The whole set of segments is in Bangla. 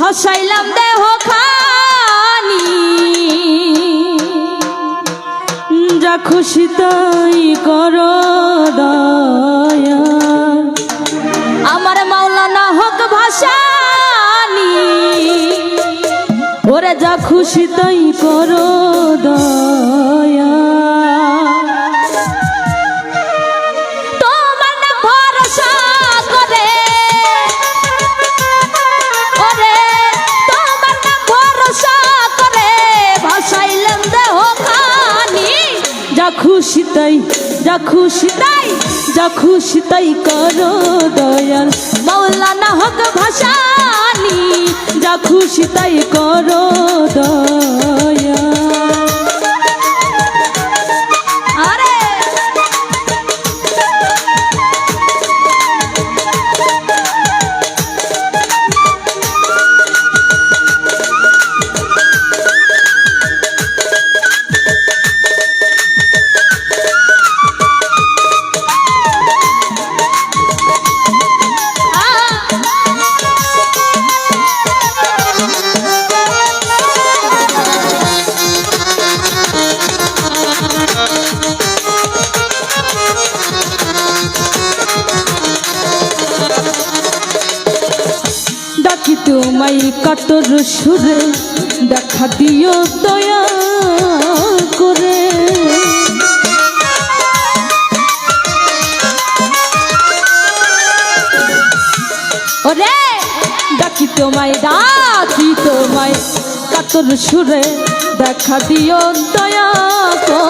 ভাসাইলাম দেহ খানি যা খুশি তাই করো দয়া। আমার মাওলানা হক ভাসানি ওরে যা খুশি তাই করো দয়া। তোমার তোমার খুশি তাই যা খুশি তাই যা খুশি তাই করো দয়াল। মাওলানা হক ভাসানি যা খুশি তাই করো দয়া তোমায় কাতর সুরে দেখা দিও দয়া করে। ওরে, ডাকি তোমায় ডাকি তোমায় কাতর সুরে দেখা দিও দয়া করে।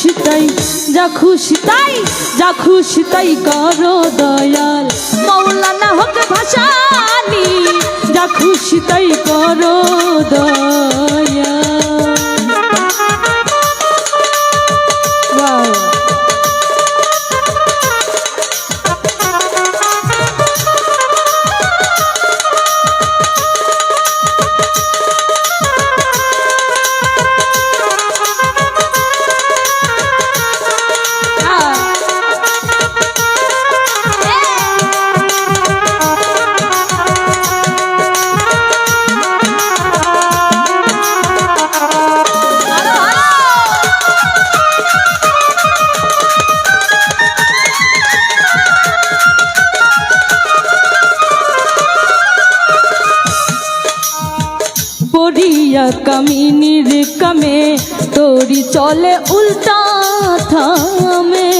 খুশি তাই, যা খুশি তাই, যা খুশি তাই করো দয়াল। মৌলানা হোক ভাসানি, যা খুশি তাই পড়িয়া কামিনীর কামে তোরি চলে উল্টা থামে।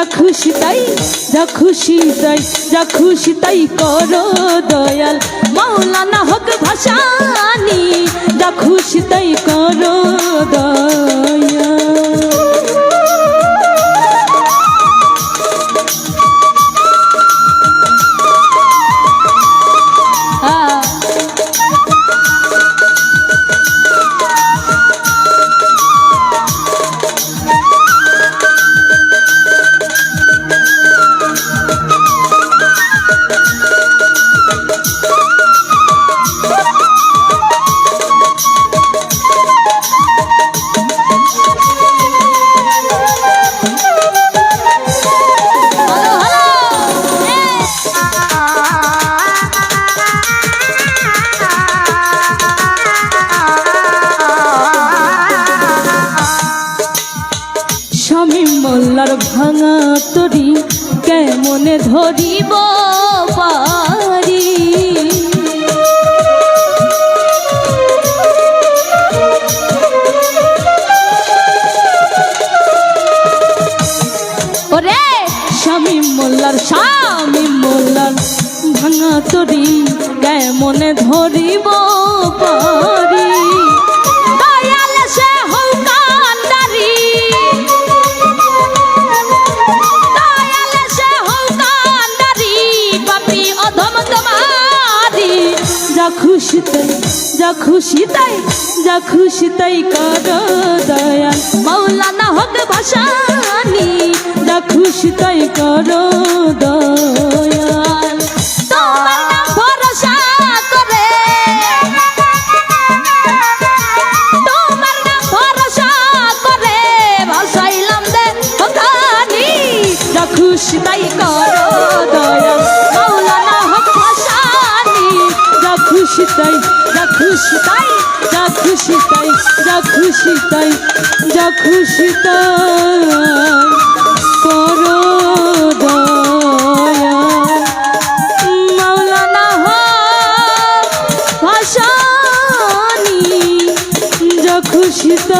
যা খুশি তাই, যা খুশি তাই, যা খুশি তাই করো দয়াল। মাওলানা হক ভাসানি, যা খুশি তাই করো দয়াল। মোল্লার ভাঙা তরি কেমনে ধরিব পারি? ওরে স্বামী মোল্লার স্বামী মোল্লার ভাঙা তরি কেমনে ধরিব খুশি তাই, যা খুশি তাই, যা খুশি তাই কর দয়াল। মৌলানা হক ভাসানি, যা খুশি তাই কর দয়াল। তোমার নাম ভরসা করে। তোমার নাম ভরসা করে। ভাসাইলাম দে যা খুশি তাই করো খুশি তাই যা খুশি তাই যা খুশি তাই। খুশি